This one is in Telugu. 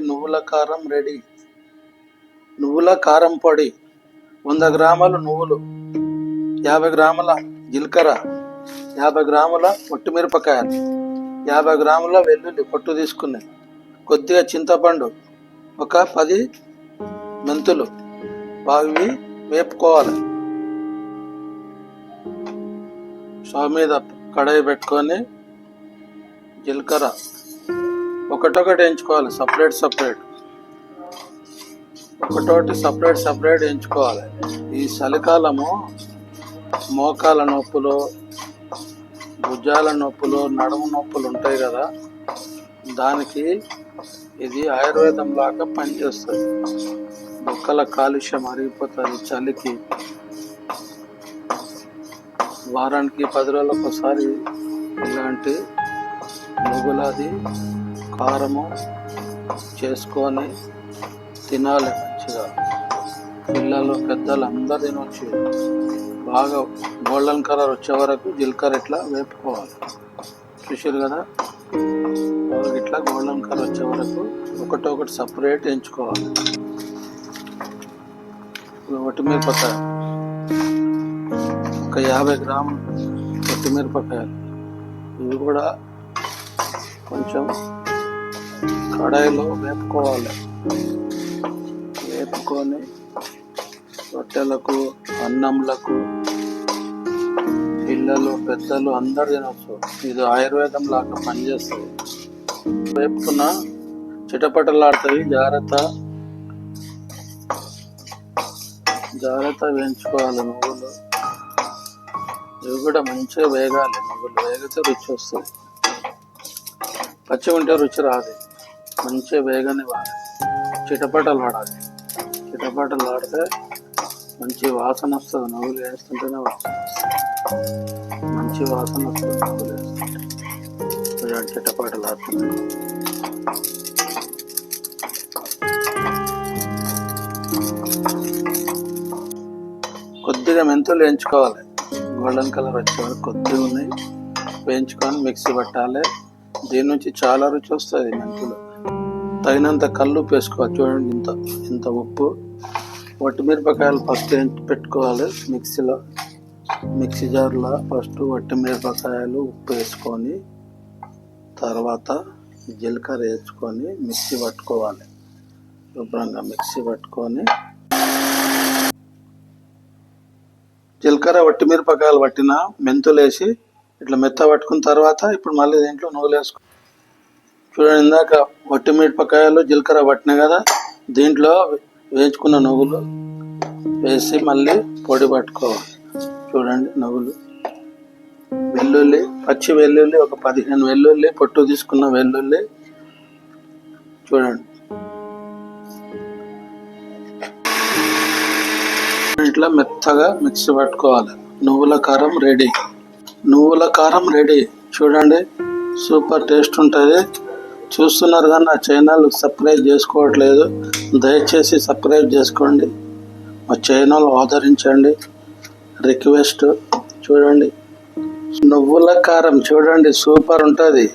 నువ్వుల కారం రెడీ. నువ్వుల కారం పొడి. వంద గ్రాములు నువ్వులు. యాభై గ్రాముల జీలకర్ర. యాభై గ్రాముల పొట్టిమిరపకాయలు యాభై గ్రాముల వెల్లుల్లి పొట్టు తీసుకుని కొద్దిగా చింతపండు. ఒక పది మెంతులు. బావి వేపుకోవాలి. స్టవ్ మీద కడాయి పెట్టుకొని జీలకర్ర. ఒకటొకటి ఎంచుకోవాలి సపరేట్ సపరేట్. ఒకటోటి సపరేట్ సపరేట్ ఎంచుకోవాలి. ఈ చలికాలము మోకాల నొప్పులు భుజాల నొప్పులు నడుము నొప్పులు ఉంటాయి కదా దానికి ఇది ఆయుర్వేదం లాగా పనిచేస్తుంది. మొక్కల కాలుష్యం అరిగిపోతుంది చలికి. వారానికి పది రోజులకు ఒకసారి ఇలాంటి నువ్వులది కారము చేసుకొని తినాలి మంచిగా. పిల్లలు పెద్దలు అందరు తినొచ్చు. బాగా గోల్డెన్ కలర్ వచ్చే వరకు జీలకర్ర ఇట్లా వేపుకోవాలి. చూసారు కదా? బాగా ఇట్లా గోల్డెన్ కలర్ వచ్చే వరకు ఒకటొకటి సపరేట్ ఎంచుకోవాలి. మిరపకాయ ఒక యాభై గ్రాములు మిరపకాయలు ఇవి కూడా కొంచెం కడాయిలో వేపుకోవాలి. వేపుకొని రొట్టెలకు అన్నంలకు పిల్లలు పెద్దలు అందరు తినొచ్చు. ఇది ఆయుర్వేదం లాగా పనిచేస్తుంది. వేపుకున్న చిటపటలాడుతుంది. జాగ్రత్త. జాగ్రత్త వేయించుకోవాలి నువ్వులు. ఇవి కూడా మంచిగా వేగాలి. నువ్వులు వేగితే రుచి వస్తుంది. పచ్చి ఉంటే రుచి రాదు. మంచిగా వేగాన్ని వాడాలి చిటపటలు వాడాలి. చిటపటలు వాడితే మంచి వాసన వస్తుంది. నువ్వులు వేస్తుంటేనే వాసన మంచి వాసన వస్తుంది నువ్వులు వేస్తుంటే. చిటపటలు ఆడుతుంది కొద్దిగా మెంతులు వేయించుకోవాలి. గోల్డెన్ కలర్ వచ్చే వరకు కొద్దిగా ఉన్నాయి. వేయించుకొని మిక్సీ పట్టాలి. దీని నుంచి చాలా రుచి వస్తుంది మెంతులు. తగినంత కళ్ళు వేసుకోవాలి చూడండి ఇంత ఇంత ఉప్పు. వట్టి మిరపకాయలు ఫస్ట్ ఏంటి పెట్టుకోవాలి? మిక్సీలో మిక్సీ జార్లో ఫస్ట్ వట్టి మిరపకాయలు ఉప్పు వేసుకొని తర్వాత జీలకర్ర వేసుకొని మిక్సీ పట్టుకోవాలి. శుభ్రంగా మిక్సీ పట్టుకొని. జీలకర్ర వట్టి మిరపకాయలు పట్టిన మెంతులు వేసి ఇట్లా మెత్త పట్టుకున్న తర్వాత ఇప్పుడు మళ్ళీ దీంట్లో నూలు వేసుకో చూడండి ఇందాక వట్టి మిరపకాయలు జీలకర్ర పట్టినాయి కదా దీంట్లో వేయించుకున్న నువ్వులు వేసి మళ్ళీ పొడి పట్టుకోవాలి. చూడండి నువ్వులు. వెల్లుల్లి పచ్చి వెల్లుల్లి ఒక పదిహేను వెల్లుల్లి పొట్టు తీసుకున్న వెల్లుల్లి. చూడండి. ఇట్లా మెత్తగా మిక్సీ పట్టుకోవాలి. నువ్వుల కారం రెడీ. నువ్వుల కారం రెడీ. చూడండి సూపర్ టేస్ట్ ఉంటుంది. చూస్తున్నారు కానీ నా ఛానల్ సబ్స్క్రైబ్ చేసుకోవట్లేదు. దయచేసి సబ్స్క్రైబ్ చేసుకోండి. మా ఛానల్ ఆదరించండి. రిక్వెస్ట్ చూడండి. నువ్వుల కారం చూడండి సూపర్ ఉంటుంది.